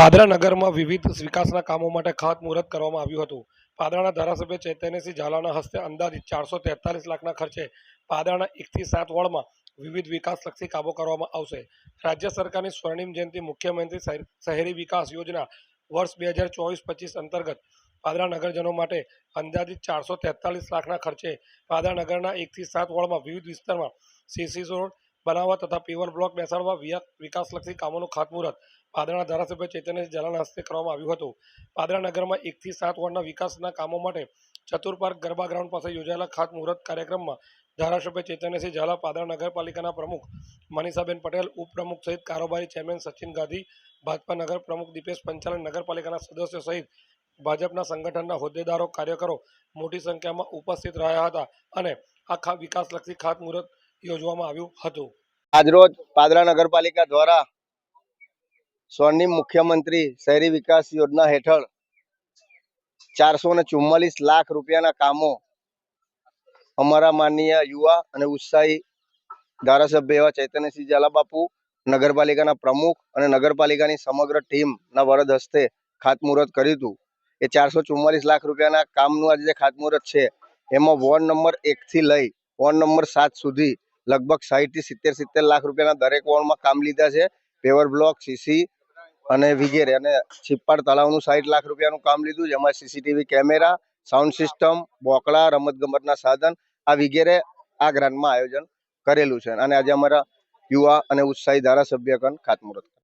પાદરા નગરમાં વિવિધ વિકાસના કામો માટે ખાતમુહૂર્ત કરવામાં આવ્યું હતું. પાદરાના ધારાસભ્ય ચૈતન્યસિંહ ઝાલાના હસ્તે અંદાજિત ચારસો તેતાલીસ લાખના ખર્ચે પાદરાના એકથી સાત વોર્ડમાં વિવિધ વિકાસલક્ષી કામો કરવામાં આવશે. રાજ્ય સરકારની સ્વર્ણિમ જયંતિ મુખ્યમંત્રી શહેર- વિકાસ યોજના વર્ષ બે હજાર ચોવીસ પચીસ અંતર્ગત પાદરા નગરજનો માટે અંદાજિત ચારસો તેતાલીસ લાખના ખર્ચે પાદરા નગરના એકથી સાત વોર્ડમાં વિવિધ વિસ્તારમાં સીસી રોડ બનાવવા તથા પેવર બ્લોક બેસાડવા વિકાસલક્ષી કામોનું ખાતમુહૂર્ત પાદરાના ધારાસભ્ય ચેતન્ય ઝાલાના હસ્તે કરવામાં આવ્યું હતું. પાદરા નગરમાં એકથી સાત વોર્ડના વિકાસના કામો માટે ચતુર પાર્ક ગરબા ગ્રાઉન્ડ પાસે યોજાયેલા ખાતમુહૂર્ત કાર્યક્રમમાં ધારાસભ્ય ચેતન્યસિંહ ઝાલા, પાદરા નગરપાલિકાના પ્રમુખ મનીષાબેન પટેલ, ઉપપ્રમુખ સહિત કારોબારી ચેરમેન સચિન ગાંધી, ભાજપા નગર પ્રમુખ દીપેશ પંચાલ નગરપાલિકાના સદસ્યો સહિત ભાજપના સંગઠનના હોદ્દેદારો, કાર્યકરો મોટી સંખ્યામાં ઉપસ્થિત રહ્યા હતા અને આ વિકાસલક્ષી ખાતમુહૂર્ત યોજવામાં આવ્યું હતું. આજરોજ પાદરા નગરપાલિકા દ્વારા સ્વર્ણિમ મુખ્યમંત્રી શહેરી વિકાસ યોજના હેઠળ ચારસો લાખ રૂપિયાના કામો અમારા માનનીય યુવા અને ઉત્સાહી ધારાસભ્ય એવા ચૈતન્યસિંહ ઝાલાબાપુ, નગરપાલિકાના પ્રમુખ અને નગરપાલિકાની સમગ્ર ટીમના વરદ હસ્તે ખાતમુહૂર્ત કર્યું હતું. એ ચારસો ચુમ્માલીસ લાખ રૂપિયાના કામનું આજે જે ખાતમુહૂર્ત છે, એમાં વોર્ડ નંબર એકથી લઈ વોર્ડ નંબર સાત સુધી લગભગ સાહીઠથી સિત્તેર સિત્તેર લાખ રૂપિયાના દરેક વોર્ડમાં કામ લીધા છે. પેવર બ્લોક સીસી અને વિગેરે. અને છીપ્પાડ તળાવનું સાહીઠ લાખ રૂપિયાનું કામ લીધું જેમાં સીસીટીવી કેમેરા સાઉન્ડ સિસ્ટમ બોકડા રમતગમતના સાધન, આ વિગેરે આ ગ્રાન્ટમાં આયોજન કરેલું છે. અને આજે અમારા યુવા અને ઉત્સાહી ધારાસભ્યગણ ખાતમુહૂર્ત